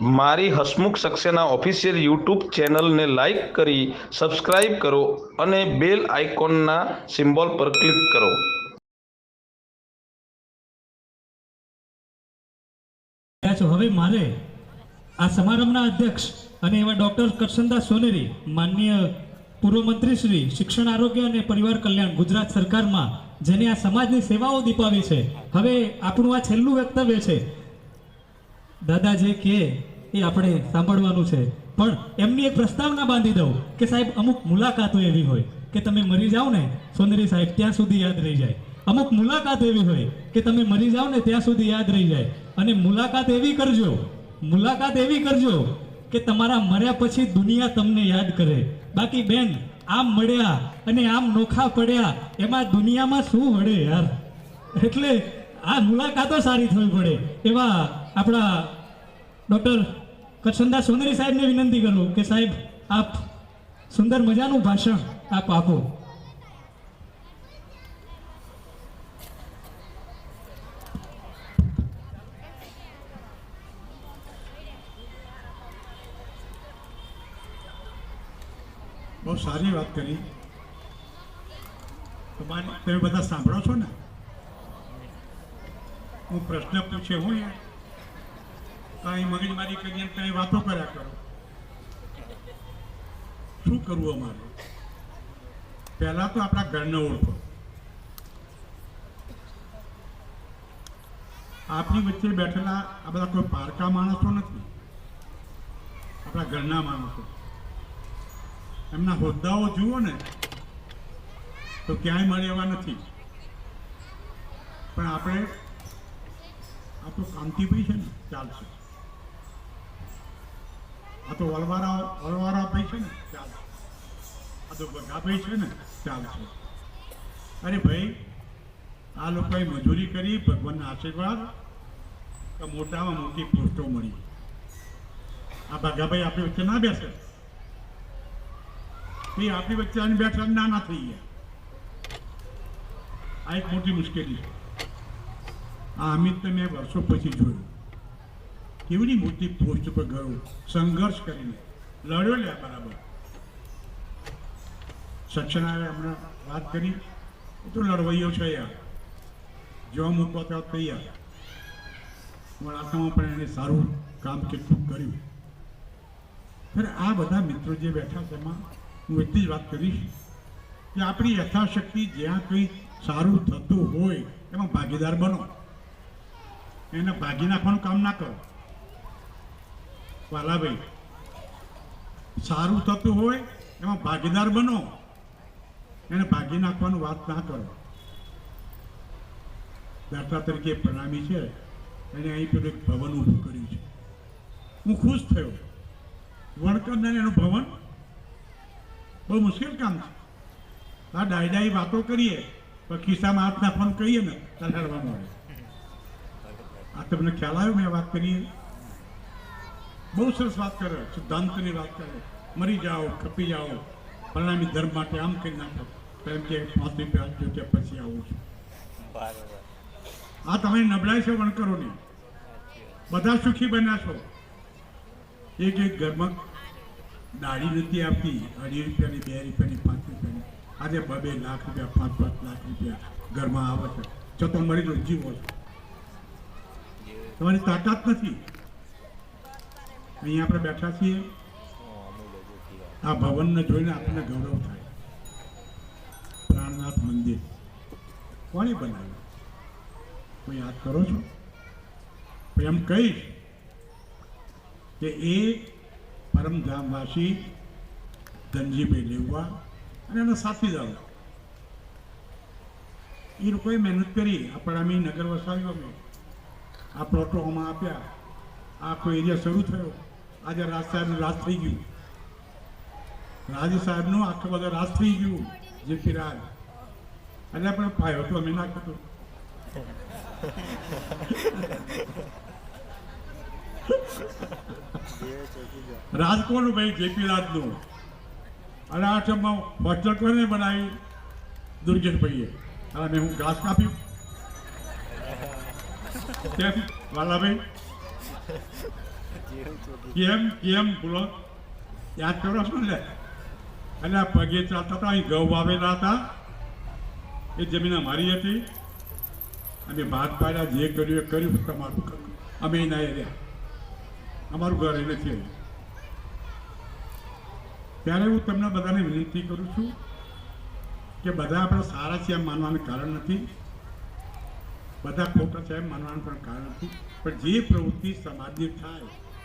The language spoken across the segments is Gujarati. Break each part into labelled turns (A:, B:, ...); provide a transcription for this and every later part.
A: મારી હસમુખ સક્સેના ઓફિશિયલ યુટ્યુબ ચેનલને લાઇક કરી સબસ્ક્રાઇબ કરો અને બેલ આઇકોનના સિમ્બોલ પર ક્લિક કરો.
B: હવે મારે આ સમારંભના અધ્યક્ષ અને એવા ડોક્ટર કરશનદાસ સોનેરી, માનનીય પૂર્વ મંત્રી શ્રી, શિક્ષણ, આરોગ્ય અને પરિવાર કલ્યાણ, ગુજરાત સરકારમાં જેને આ સમાજની સેવાઓ દીપાવી છે. હવે આપણું આ છેલ્લું વક્તવ્ય છે. દાદા જે કહે એ આપણે સાંભળવાનું છે. પણ એમની એક પ્રસ્તાવના બાંધી દઉં કે સાહેબ અમુક મુલાકાતો એવી હોય કે તમે મરી જાઓ ને સોનેરી સાહેબ, ત્યાં સુધી યાદ રહી જાય. અમુક મુલાકાત એવી હોય કે તમે મરી જાઓ ને, ત્યાં સુધી યાદ રહી જાય. અને મુલાકાત એવી કરજો, મુલાકાત એવી કરજો કે તમારા મર્યા પછી દુનિયા તમને યાદ કરે. બાકી બેન, આમ મળ્યા અને આમ નોખા પડ્યા, એમાં દુનિયામાં શું વળે યાર? એટલે આ મુલાકાતો સારી થવી પડે. એવા આપણા ડૉક્ટર કરશનદાસ સોનેરી સાહેબને વિનંતી કરું કે સાહેબ, આપ સુંદર મજાનું ભાષણ આપ આપો.
C: બહુ સારી વાત કરી. તમે બધા સાંભળો છો ને? હું પ્રશ્ન પૂછે હું યાર? કાંઈ મગજમારી કરીને કઈ વાતો કર્યા કરો. શું કરવું અમારે? પહેલા તો આપણા ઘરને ઓળખો. આપની વચ્ચે બેઠેલા આ બધા કોઈ પારકા માણસો નથી. આપણા ઘરના માણસો. એમના હોદ્દાઓ જુઓ ને, તો ક્યાંય મળે એવા નથી. પણ આપણે, આ તો કાંતિભાઈ છે ને, ચાલશે. આ તો વલવારા ભાઈ છે ને? ચાલ. આ તો બગાભાઈ છે ને? ચાલશે અરે ભાઈ, આ લોકોએ મજૂરી કરી, ભગવાનના આશીર્વાદ, તો મોટામાં મોટી પોસ્ટો મળી. આ ભાગાભાઈ આપણી વચ્ચે ના બેસે? એ આપણી વચ્ચે આની બેઠા નાના થઈ ગયા. આ એક મોટી મુશ્કેલી છે. આ અમિતને મેં વર્ષો પછી જોયું. કેવડી મોટી પોસ્ટ પર ગયો, સંઘર્ષ કરીને. લડ્યો લે બરાબર. સક્ષનાએ હમણાં વાત કરી તો લડવૈયો છે યાર. જો મૂકવા ત્યાં તૈયાર. વળાતામાં પણ એને સારું કામ કેટલું કર્યું. ત્યારે આ બધા મિત્રો જે બેઠા છે એમાં, હું એટલી જ વાત કરીશ કે આપણી યથાશક્તિ જ્યાં કંઈ સારું થતું હોય, એમાં ભાગીદાર બનો. એને ભાગી નાખવાનું કામ ના કરો. વાલાભાઈ, સારું થતું હોય એમાં ભાગીદાર બનો. એને ભાગી નાખવાનું વાત ના કરો. દાખલા તરીકે પ્રણામી છે. એને અહીં પેલું એક ભવન ઊભું કર્યું છે. હું ખુશ થયો. વણકરને એનું ભવન બહુ મુશ્કેલ કામ છે. આ ડાયડાઈ વાતો કરીએ, પણ ખિસ્સામાં હાથ નાખવાનું કહીએ ને ત્યારે આવે આ તમને ખ્યાલ આવ્યો? મેં વાત કરીએ બહુ સરસ વાત કરે સિદ્ધાંતની વાત કરે. મરી જાઓ ખપી જાઓ. પરિણામી ધર્મ માટે આમ કરી નાખો. એમ કે પાંચ રૂપિયા જો કે પછી આવું છું. આ તમારી નબળાઈ છે વણકરોની? બધા સુખી બન્યા છો? એક એક ઘરમાં દાઢી નથી આપતી. અઢી રૂપિયાની બે રૂપિયાની પાંચ રૂપિયાની. આજે બે લાખ રૂપિયા પાંચ પાંચ લાખ રૂપિયા ઘરમાં આવે છે. જો તો મરી લો જીવો છો. તમારી તાકાત નથી. અહીંયા આપણે બેઠા છીએ. આ ભવનને જોઈને આપણને ગૌરવ થાય. પ્રાણનાથ મંદિર. કોણે બનાવ્યું કોઈ યાદ કરો છો? એમ કહીશ કે એ પરમધામવાસી ધનજીભાઈ લેવા અને એના સાથીદારો. એ લોકોએ મહેનત કરી. આપણે અમે નગર વસાવ્યો અમે આ પ્લોટો આપ્યા. આખો એરિયા શરૂ થયો. આજે રાજ સાહેબનું રાજ થઈ ગયું રાજ સાહેબનું આખો બધો રાજ થઈ ગયું જે ફિરાજ એટલે પણ પાયો તો અમે ના કરતો રાજકોટ ભાઈ? જેપી રાજનું. અને આ ચમમાં હોસ્ટેલ કોને બનાવી? દુર્ગેશભાઈએ. અને હું ઘાસ કાપ્યું વાલાભાઈ? કેમ કેમ બોલો. યાદ કરો છો ને? અને આ પગે ચાલતા હતા, અહીં ઘઉં વાવેલા હતા. એ જમીન અમારી હતી. અમે ભાત પાડ્યા, જે કર્યું એ કર્યું, તમારું અમે એના રહ્યા. અમારું ઘર એ નથી આવ્યું ત્યારે હું તમને બધાને વિનંતી કરું છું કે બધા આપણે સારા છે એમ માનવાનું કારણ નથી. બધા ખોટા છે એમ માનવાનું પણ કારણ નથી. પણ જે પ્રવૃત્તિ સમાજની થાય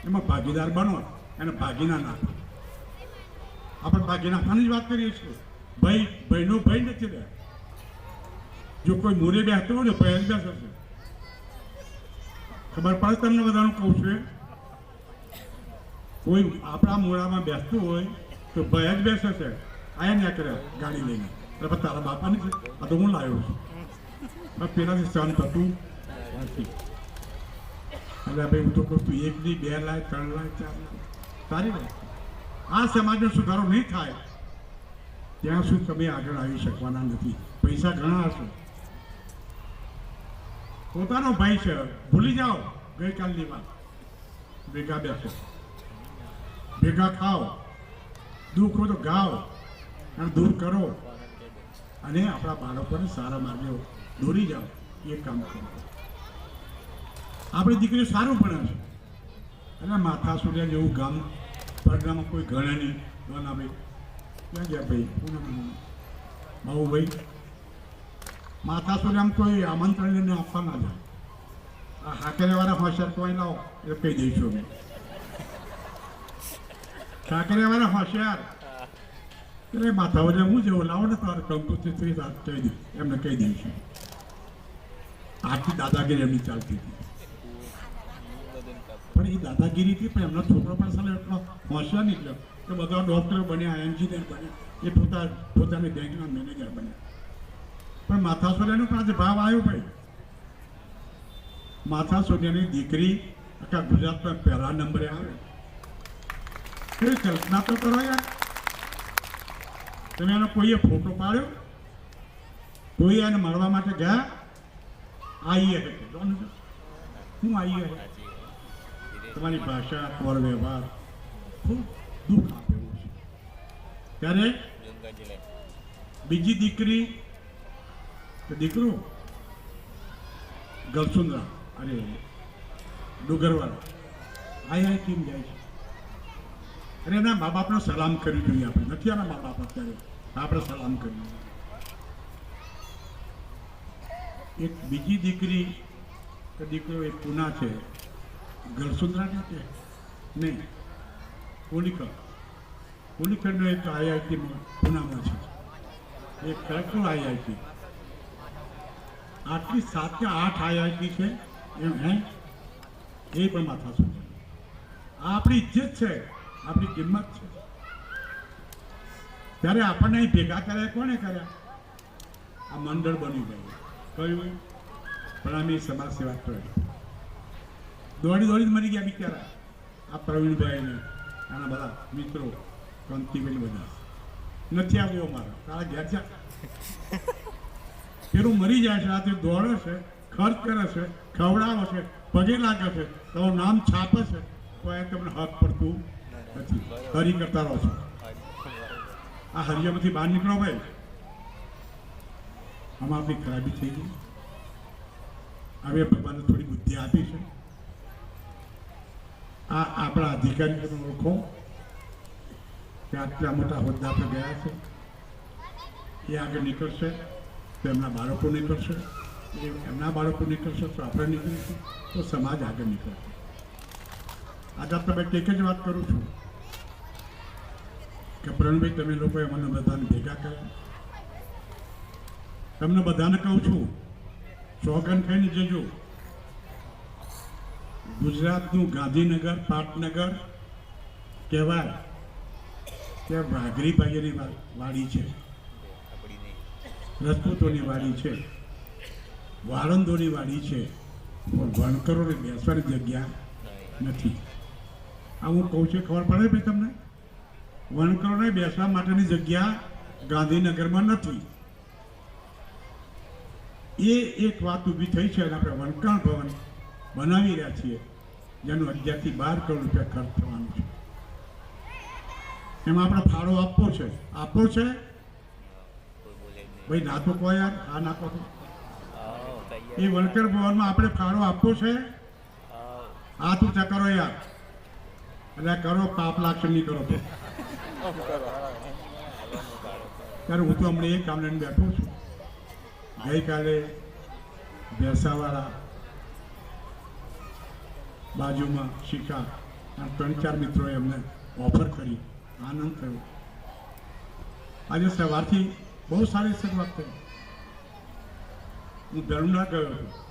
C: એમાં ભાગીદાર બનો એને ભાગીના નાખો આપણે ભાગી નાખવાની જ વાત કરીએ છીએ. ભાઈ, ભાઈનો ભાઈ નથી રહ્યા. જો કોઈ મોરે બેસતો હોય ને ભય જ બેસે છે. ખબર પડે તમને બધાનું કહું છું કોઈ આપણા મોડામાં બેસતું હોય તો ભાઈ જ બેસે છે. આયા ન્યા કર્યા ગાડી લઈને. એટલે તારા બાપાની છે. આ તો હું લાવ્યો છું. પેલાથી સહન થતું નથી. એટલે ભાઈ, હું તો કહું તું એક નહીં, બે લાખ, ત્રણ લાખ, ચાર લાખ. સારી ને આ સમાજનો સુધારો નહીં થાય, ત્યાં સુધી તમે આગળ આવી શકવાના નથી. પૈસા ઘણા હશે. પોતાનો ભાઈ છે, ભૂલી જાઓ ગઈકાલની વાત. ભેગા બેસો. ભેગા ખાઓ. દુઃખ હોય તો ગાઓ. અને દૂર કરો. અને આપણા બાળકોને સારા માર્ગે દોરી જાઓ. એ કામ કરો. આપણી દીકરીઓ સારું ભણે છે. અને માથા સૂર્યા જેવું ગામ પરગામાં કોઈ ગણે નહીં. ના ભાઈ ક્યાં ગયા ભાઈ? પૂનમ બાબુ ભાઈ માથા સૂર્યામાં કોઈ આમંત્રણ લઈને આપવા ના જાય. આ હાકરેવાળા હોશિયાર કોઈ લાવો, એ કહી દઈશું અમે. ઠાકરેવાળા હોશિયાર. એટલે માથા વડે હું જેવું લાવો ને તારે કંકુથી ત્રીસ કહી દઉં એમને કહી દઈશું. આટલી દાદાગીરી એમની ચાલતી હતી. એ દાદાગીરીથી પણ એમનો છોકરો પણ સાલો એટલો હોશિયાર નીકળ્યો કે બધા ડૉક્ટર બન્યા એન્જિનિયર બન્યા, એ પોતા પોતાની બેંકના મેનેજર બન્યા. પણ માથા પણ આજે ભાવ આવ્યો ભાઈ. માથા દીકરી આખા ગુજરાતમાં પહેલા નંબરે આવે. એ કલ્પના તો કરો યાર. તમે એનો કોઈએ ફોટો પાડ્યો? કોઈ એને મળવા માટે ગયા? આઈએ હું આઈએ? હે તમારી ભાષા પર વ્યવહાર ખૂબ દુઃખ આપેલું છે. ત્યારે બીજી દીકરી દીકરો ગલસુંદરા અરે, ડુગરવાળા આઈ કેમ જાય છે? અને એના મા બાપનો સલામ કરવી જોઈએ આપણે. નથી આના મા બાપ અત્યારે. આપણે સલામ કરવી. એક બીજી દીકરી દીકરો એક પુના છે. ગરસુંદરા ને કોલિકર કોલિકરનો એક આઈઆઈટીમાં પુનામાં છે. એક ખરેખર આઈઆઈટી. આટલી સાત કે આઠ આઈઆઈટી છે, એમ હે? એ પણ માથા શું આ આપણી ઇજ્જત છે, આપણી કિંમત છે. ત્યારે આપણને અહીં ભેગા કર્યા, કોને કર્યા? આ મંડળ બની ગયું. કયું? પ્રણામી સમાજ સેવા ટ્રસ્ટ દોડી દોડી મરી ગયા બિચારા. આ પ્રવીણભાઈ ને આના બધા મિત્રો કાંતિબેન બધા. નથી આવ્યો મારો તારા ઘેર જા. પેલું મરી જાય છે રાતે દોડે છે, ખર્ચ કરે છે, ખવડાવે છે, પગે લાગે છે, તમારું નામ છાપે છે, તો એ તમને હક પડતું નથી. હરી કરતા રહો છો. આ હરિયામાંથી બહાર નીકળો ભાઈ. આમાં આપણી ખરાબી થઈ ગઈ. હવે ભગવાને થોડી બુદ્ધિ આપી છે. આ આપણા અધિકારીઓને ઓળખો કે આટલા મોટા હોદ્દા પર ગયા છે. એ આગળ નીકળશે, તો એમના બાળકો નીકળશે. એ એમના બાળકો નીકળશે, તો આપણે નીકળીશું, તો સમાજ આગળ નીકળશે. આજે આપણે એક જ વાત કરું છું કે પ્રણભાઈ તમે લોકોએ મને બધાને ભેગા કર્યા. તમને બધાને કહું છું સોગન થઈને જજો. ગુજરાતનું ગાંધીનગર, પાટનગર કહેવાય. કે વાઘરી ભાઈની વાડી છે. રજપૂતોની વાડી છે. વાળંદોની વાડી છે. પણ વણકરોને બેસવાની જગ્યા નથી. આ હું કહું છું, ખબર પડે ભાઈ તમને? વણકરોને બેસવા માટેની જગ્યા ગાંધીનગરમાં નથી. એ એક વાત ઊભી થઈ છે અને આપણે વણકણ ભવન બનાવી રહ્યા છીએ, જેનું અગિયારથી બાર કરોડ રૂપિયા ખર્ચ થવાનું છે. એમાં આપણે ફાળો આપવો છે. આપવો છે? ભાઈ, નાતો કહો યાર આ નાતો એ વણકર ભવનમાં આપણે ફાળો આપવો છે? હાથ ઊંચા કરો યાર. એટલે કરો, પાપ લાગશે, નહીં કરો. તો ત્યારે હું તો હમણાં એક કામ લઈને બેઠો છું. ગઈકાલે ભેંસાવાળા બાજુમાં શિખા આ ત્રણ ચાર મિત્રોએ અમને ઓફર કરી. આનંદ થયો. આજે સવારથી બહુ સારી શરૂઆત થઈ. હું ધરુંડા ગયો હતો.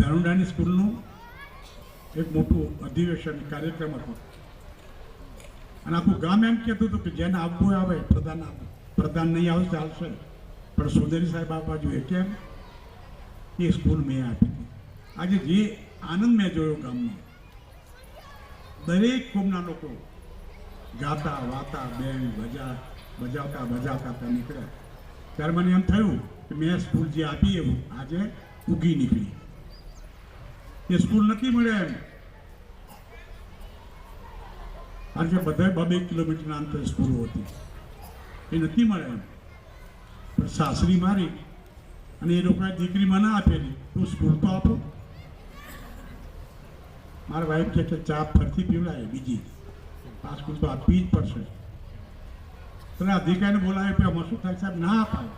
C: દરુણાની સ્કૂલનું એક મોટું અધિવેશન, કાર્યક્રમ હતો. અને આખું ગામ એમ કહેતું હતું કે જેને આવવું આવે, પ્રધાન આવે પ્રધાન નહીં આવે ચાલશે. પણ સુંદરી સાહેબ આ બાજુ એ કેમ? એ સ્કૂલ મેં આપી. હતી આજે જે આનંદ મેં જોયો ગામનો, દરેક કોમના લોકો ગાતા, વાતા, બેન બજા બજાવતા બજાવતા ત્યાં નીકળ્યા. ત્યારે મને એમ થયું કે મેં સ્કૂલ જે આપી એવું, આજે ઉગી નીકળી. એ સ્કૂલ નથી મળે એમ. કારણ કે બધા બબે કિલોમીટરના અંતરે સ્કૂલો હતી. એ નથી મળે એમ. પણ સાસરી મારી અને એ લોકોએ દીકરી મને આપેલી, તું સ્કૂલ તો આપો. મારા વાઈફ કહે કે ચા ફરતી પીવડાય, બીજી. પાસપોર્ટ તો આપવી જ પડશે એટલે અધિકારીને બોલાવે કે આમાં શું થાય સાહેબ, ના અપાય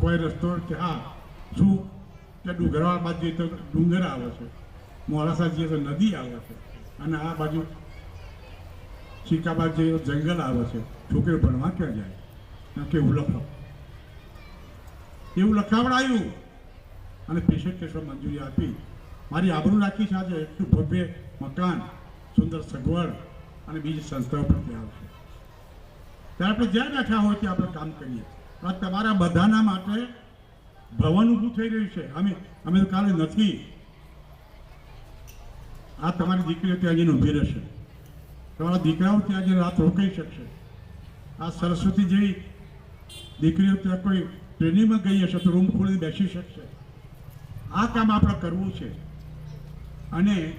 C: કોઈ રસ્તો કે, હા, શું? કે ડુંગરવાળ બાજુ જઈએ તો ડુંગર આવે છે. મોડાસા જઈએ તો નદી આવે છે. અને આ બાજુ શિકાબાદ જઈએ તો જંગલ આવે છે, છોકરીઓ ભણવા ક્યાં જાય? કે એવું લખો એવું લખાવડાયું. અને પેશન્ટ કેસો મંજૂરી આપી. મારી આબરૂ રાખી છે આજે એટલું ભવ્ય મકાન, સુંદર સગવડ અને બીજી સંસ્થાઓ પણ ત્યાં આવશે. ત્યારે આપણે જ્યાં બેઠા હોય ત્યાં આપણે કામ કરીએ. પણ તમારા બધાના માટે ભવન ઊભું થઈ રહ્યું છે. અમે અમે કાલે નથી. આ તમારી દીકરીઓ ત્યાં જઈને ઊભી રહેશે. તમારા દીકરાઓ ત્યાં જઈને રાત રોકાઈ શકશે. આ સરસ્વતી જેવી દીકરીઓ ત્યાં કોઈ ટ્રેનિંગમાં ગઈ હશે તો રૂમ ખોલીને બેસી શકશે. આ કામ આપણે કરવું છે. અને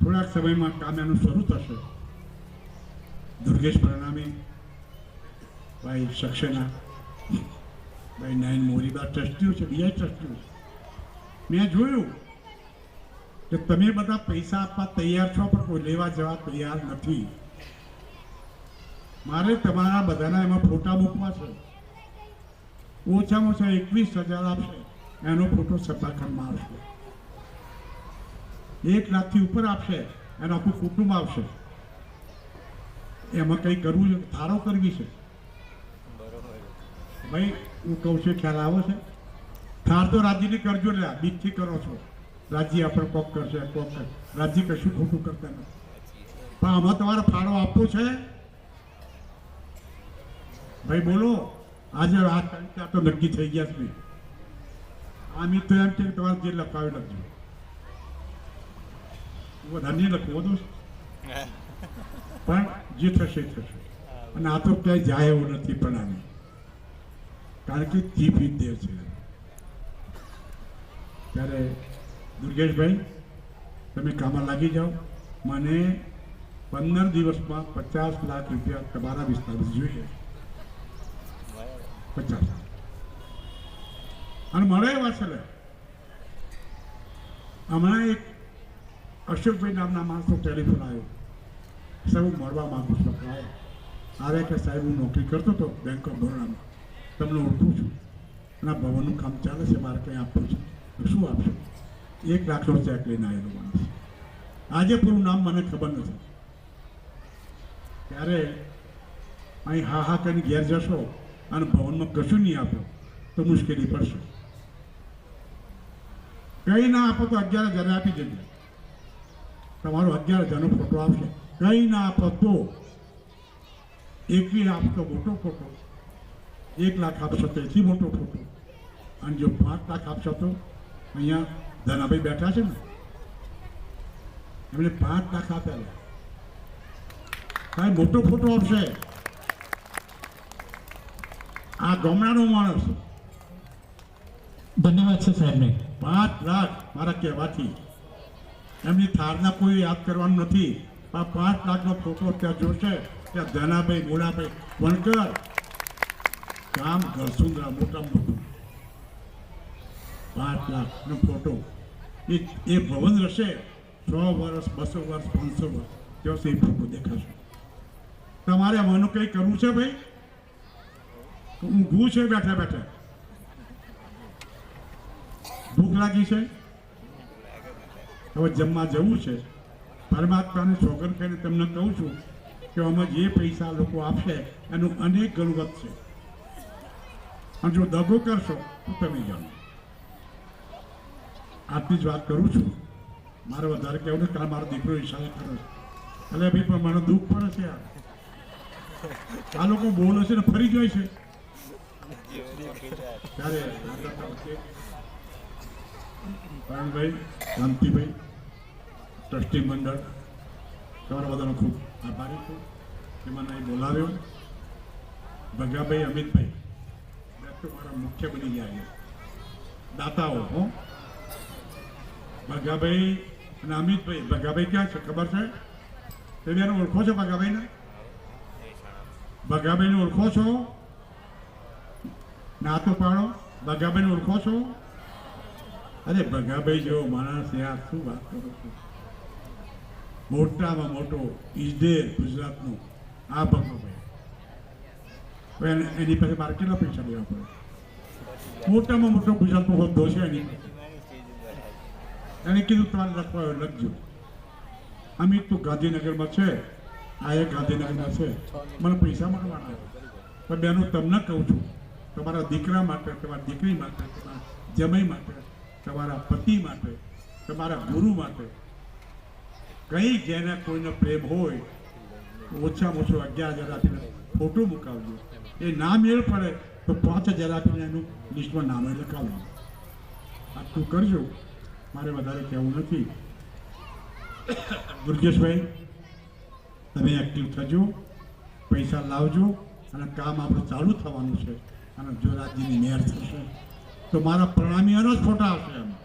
C: થોડાક સમયમાં કામ એનું શરૂ થશે દુર્ગેશ પ્રણામી ભાઈ સક્સેના, ભાઈ નાયન મોરીબા ટ્રસ્ટીઓ છે બીજા ટ્રસ્ટીઓ છે. મેં જોયું કે તમે બધા પૈસા આપવા તૈયાર છો, પણ કોઈ લેવા જવા તૈયાર નથી. મારે તમારા બધાના એમાં ફોટા મૂકવા છે. ઓછામાં ઓછા એકવીસ હજાર આપશે. એનો ફોટો સત્તાખંડમાં આવશે. એક લાખથી ઉપર આપશે, એનું આખું કુટુંબ આવશે એમાં કંઈ કરવું છે? ધારો કરવી છે. ભાઈ, હું કહું છું, ખ્યાલ આવે છે? થાર તો રાજ્યની કરજો લે બીજથી કરો છો. રાજ્ય આપણે કોક કરશે કોક કરશે રાજ્ય કશું ખોટું કરતા નથી. પણ આમાં તમારે ફાળો આપવો છે? ભાઈ, બોલો. આજે આ તારીખે તો નક્કી થઈ ગયા છે. આ મિત્ર એમ કે તમારે જે લખાવી લખજો. વધારે લખવો દોસ્ત પણ જે થશે એ થશે. અને આ તો ક્યાંય જાય એવું નથી પ્રણામી કારણ કે ચીફ વિદ્ય છે. ત્યારે દુર્ગેશભાઈ, તમે કામમાં લાગી જાઓ. મને પંદર દિવસમાં પચાસ લાખ રૂપિયા તમારા વિસ્તારમાં જોઈએ. પચાસ અને મળે એવા છે. લે. હમણાં એક અશોકભાઈ નામના માણસનો ટેલિફોન આવ્યો. સાહેબ, હું મળવા માંગુ છું આપણે આવો કે સાહેબ, હું નોકરી કરતો હતો બેંક ઓફ બરોડામાં તમને ઓળખું છું. અને ભવનનું કામ ચાલે છે, મારે કંઈ આપવું છે? શું આપશો? એક લાખનો ચેક લઈને આવેલો માણસ. આજે પૂરું નામ મને ખબર નથી. ત્યારે અહીં હા હા કરીને ઘેર જશો અને ભવનમાં કશું નહીં આપો, તો મુશ્કેલી પડશે. કંઈ ના આપો તો અગિયાર હજાર આપી દેજો. તમારો અગિયાર હજારનો ફોટો આવશે કંઈ ના આપતો તો એકવી આપશો મોટો ફોટો એક લાખ આપશો તો એથી મોટો ફોટો અને જો પાંચ લાખ આપશો તો અહીંયા ધનાભાઈ બેઠા છે ને. એમણે પાંચ લાખ આપેલા. સાહેબ મોટો ફોટો આપશે. આ ગામડાનો માણસ.
B: ધન્યવાદ છે સાહેબને.
C: પાંચ લાખ મારા કહેવાથી. એમની થારના કોઈ યાદ કરવાનું નથી. આ પાંચ લાખનો ફોટો ત્યાં જોશે. ત્યાં ધનાભાઈ મોડાભાઈ વણકર કામ ઘરસુંદરા, મોટા મોટું. પાંચ લાખનો ફોટો. એ એ ભવન રહેશે. સો વર્ષ, બસો વર્ષ, પાંચસો વર્ષ. ત્યાં સુધી ફોટો દેખાશે. તમારે આમાંનું કંઈ કરવું છે ભાઈ? ઊંઘવું છે, બેઠા બેઠા? ભૂખ લાગી છે? હવે જમવા જવું છે. પરમાત્માને સોગન કરીને તમને કહું છું કે આમાં જે પૈસા લોકો આપશે, એનું અનેક ગણું વધશે. અને જો દગો કરશો, તો તમે જાણો. આટલી જ વાત કરું છું. મારે વધારે કહેવું નથી કારણ મારો દીકરો ઈશારો કરે છે. એટલે ભાઈ, પણ મને દુઃખ પડે છે યાર. આ લોકો બોલે છે ને ફરી જાય છે. ત્યારે પ્રવીણભાઈ શાંતિભાઈ, ટ્રસ્ટી મંડળ, તમારા બધાનો ખૂબ આભારી છું. કે મને અહીં બોલાવ્યો. ભગાભાઈ, અમિતભાઈ આ મારા મુખ્ય બની ગયા છે. દાતાઓ, હો. ભગાભાઈ અને અમિતભાઈ, ભગાભાઈ ક્યાં છે, ખબર છે? તે બેને ઓળખો છો ભગાભાઈને? ભગાભાઈને ઓળખો છો? ના તો પાડો. ભગાભાઈને ઓળખો છો? અરે ભગાભાઈ જેવો માણસ યાર શું વાત કરો છો? મોટામાં મોટો ઇજદેર ગુજરાતનો આ ભગાભાઈ એની પાસે મારે કેટલા પૈસા લેવા પડે? મોટામાં મોટો ગુજરાતનો હોદ્દો છે એની એને કીધું તમારે લખવા લખજો. અમિત તો ગાંધીનગરમાં છે. આ એ ગાંધીનગરમાં છે. મને પૈસા મળવાના પણ બેનું તમને કહું છું, તમારા દીકરા માટે, તમારી દીકરી માટે, તમારા જમાઈ માટે તમારા પતિ માટે, તમારા ગુરુ માટે. કંઈ જેને કોઈનો પ્રેમ હોય, ઓછામાં ઓછો અગિયાર હજાર આપીને ફોટો મુકાવજો. એ ના મેળ પડે તો પાંચ હજાર આપીને એનું લિસ્ટમાં નામે લખાવજો આટલું કરજો. મારે વધારે કહેવું નથી. દુર્ગેશભાઈ, તમે એક્ટિવ થજો, પૈસા લાવજો, અને કામ આપણું ચાલુ થવાનું છે. અને જો રાજ્યની મેયર થશે. તો મારા પ્રણામીઓનો જ ફોટા આવશે એમાં.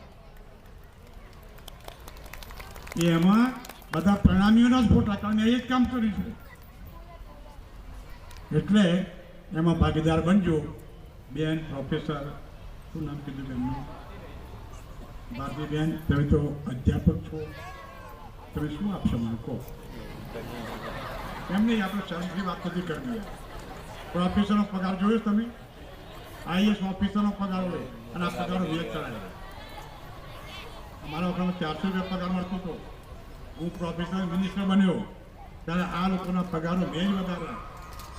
C: એમાં બધા પ્રણામીઓના જ ફોટા કારણ એ જ કામ કર્યું છે. એટલે એમાં ભાગીદાર બનજો. બેન પ્રોફેસર શું નામ કીધું બેનનું? ભારતીબેન તમે તો અધ્યાપક છો. તમે શું આપશો મને કહો? એમ નહીં, આપણે શરમથી વાત નથી કરવી. પ્રોફેસરનો પગાર જોયો તમે? આઈએસ ઓફિસરનો પગાર હોય, અને આ પગારો વિરોધ કરાયો અમારા વખતમાં ચારસો રૂપિયા પગાર મળતો હતો. હું પ્રોફેશનલ મિનિસ્ટર બન્યો, ત્યારે આ લોકોના પગારો મેં જ વધારા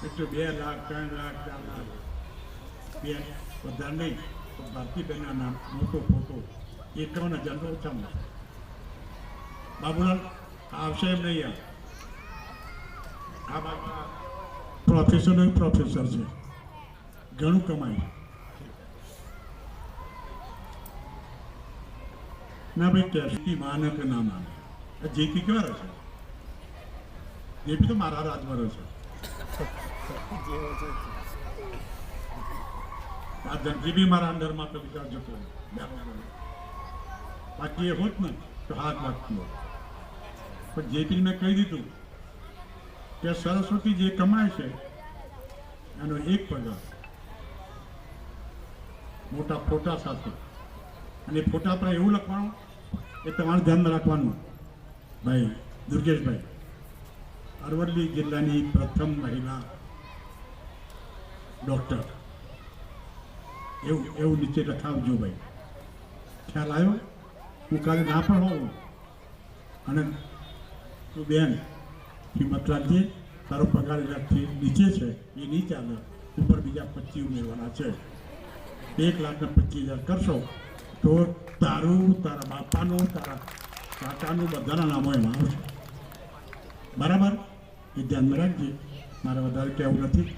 C: એટલે બે લાખ, ત્રણ લાખ, ચાર લાખ. બે, વધારે નહીં તો ભારતીબેનના નામ, મોટો ફોટો, એકાવન હજારનો ઓછામાં ઓછો. બાબુલાલ, આવશે એમ નહીં આ બાબા પ્રોફેશનલ પ્રોફેસર છે. ઘણું કમાય ના ભાઈ ટેસ્ટી માનક ના માને આ જેપી કેવા રહે છે? જેપી તો મારા રાજમાં રહે છે. આ ધનજી બી મારા અંડરમાં કવિતા જતો બાકી એ હોત ને, તો હાથ લાગતી પણ જેપી મેં કહી દીધું કે સરસ્વતી જે કમાય છે, એનો એક પગાર મોટા ફોટા સાથે. અને ફોટા પર એવું લખવાનું એ તમારે ધ્યાનમાં રાખવાનું. ભાઈ, દુર્ગેશભાઈ, અરવલ્લી જિલ્લાની પ્રથમ મહિલા ડૉક્ટર એવું એવું નીચે લખાવજો ભાઈ. ખ્યાલ આવ્યો? હું કાલે ના પણ હોઉં. અને તું બેન, હિંમત રાખજે, તારો પગાર લાખથી નીચે છે, એ નહીં ચાલે ઉપર બીજા પચીસ ઉમેરવાના છે. એક લાખના પચીસ હજાર કરશો. તો તારું, તારા બાપાનું, તારા કાકાનું બધાના નામો એમાં આવશે બરાબર? એ ધ્યાનમાં રાખજે. મારે વધારે કહેવું નથી.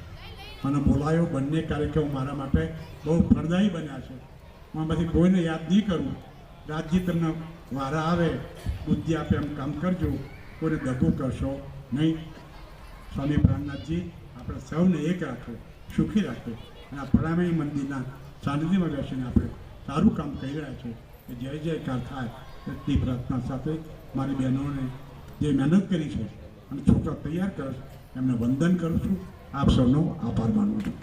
C: મને બોલાયો, બંને કાર્યક્રમ મારા માટે બહુ ફળદાયી બન્યા છે. હું પછી કોઈને યાદ નહીં કરું. રાજજી તમને વારા આવે, બુદ્ધિ આપે એમ કામ કરજો. કોઈને દગો કરશો નહીં. સ્વામી પ્રાણનાથજી, આપણે સૌને એક રાખો, સુખી રાખો. અને આ પ્રણામી મંદિરના સાનિધ્યમાં બેસીને આપણે સારું કામ કરી રહ્યા છો કે જય જયકાર થાય એટલી પ્રાર્થના સાથે મારી બહેનોને જે મહેનત કરી છે અને છોકરા તૈયાર કરે એમને વંદન કરું છું. આપ સૌનો આભાર માનું છું.